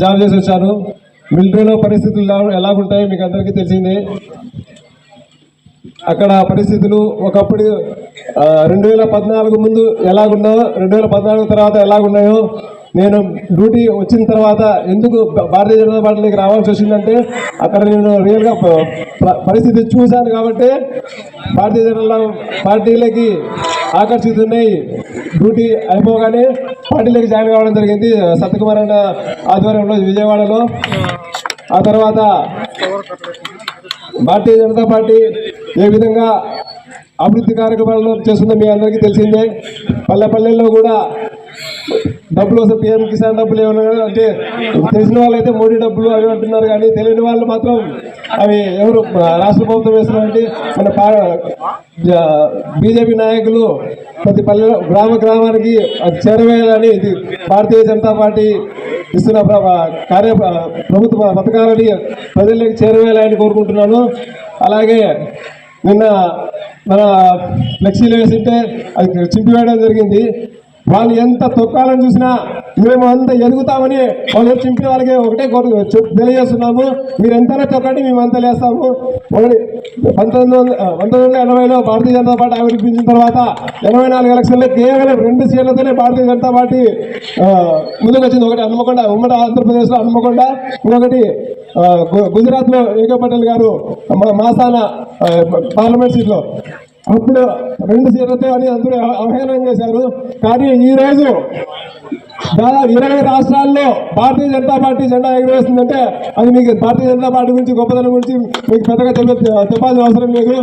Job చేసి వచ్చాను మిలిటరీలో పరిస్థితులు ఎలాగుంటాయో మీకు అందరికీ తెలిసిందే. అక్కడ పరిస్థితులు ఒకప్పుడు రెండు వేల పద్నాలుగు ముందు ఎలాగున్నాయో రెండు వేల పద్నాలుగు తర్వాత ఎలాగున్నాయో నేను డ్యూటీ వచ్చిన తర్వాత ఎందుకు భారతీయ జనతా పార్టీలోకి రావాల్సి వచ్చిందంటే అక్కడ నేను రియల్గా పరిస్థితి చూశాను కాబట్టి భారతీయ జనతా పార్టీలకి ఆకర్షితున్నాయి డ్యూటీ అయిపోగానే పార్టీలోకి జాయిన్ కావడం జరిగింది. సత్యకుమార్ అన్న ఆధ్వర్యంలో విజయవాడలో. ఆ తర్వాత భారతీయ జనతా పార్టీ ఏ విధంగా అభివృద్ధి కార్యక్రమాలను చేస్తుందో మీ అందరికీ తెలిసిందే. పల్లె పల్లెల్లో కూడా డబ్బులు వస్తే పిఎం కిసాన్ డబ్బులు ఏమైనా అంటే తెలిసిన వాళ్ళు అయితే మోడీ డబ్బులు అవి అంటున్నారు కానీ తెలియని వాళ్ళు మాత్రం అవి ఎవరు రాష్ట్ర ప్రభుత్వం వేస్తున్నారంటే మన బీజేపీ నాయకులు ప్రతి పల్లె గ్రామ గ్రామానికి అది చేరవేయాలని ఇది భారతీయ జనతా పార్టీ ఇస్తున్న కార్య ప్రభుత్వ పథకాలని ప్రజల్లోకి చేరవేయాలని కోరుకుంటున్నాను. అలాగే నిన్న మన ఫ్లెక్సీలు వేసింటే అది చింపివేయడం జరిగింది. వాళ్ళు ఎంత తొక్కాలని చూసినా మేము అంత ఎదుగుతామని వాళ్ళు చింపిన వాళ్ళకి ఒకటే కోరు తెలియజేస్తున్నాము. మీరు ఎంతైనా తొక్కండి మేము అంత లేస్తాము. ఒకటి పంతొమ్మిది వందల పంతొమ్మిది వందల ఎనభైలో భారతీయ జనతా పార్టీ ఆవిర్భించిన తర్వాత ఎనభై నాలుగు ఎలక్షన్లో కేవలం రెండు సీట్లతోనే భారతీయ జనతా పార్టీ ముందుకు వచ్చింది. ఒకటి హన్మకొండ ఉమ్మడి ఆంధ్రప్రదేశ్లో హన్మకొండ ఇంకొకటి గు- గుజరాత్లో ఏకే పటేల్ గారు మాసాన పార్లమెంట్ సీట్లో. అప్పుడు రెండు సీట్లతో అని అందరూ అవ- అవహేళన చేశారు. కానీ ఈ రోజు దాదాపు ఇరవై రాష్ట్రాల్లో భారతీయ జనతా పార్టీ జెండా ఎగరవేస్తుందంటే అది మీకు భారతీయ జనతా పార్టీ గురించి గొప్పతనం గురించి మీకు పెద్దగా చెప్పే చెప్పాల్సిన అవసరం లేదు.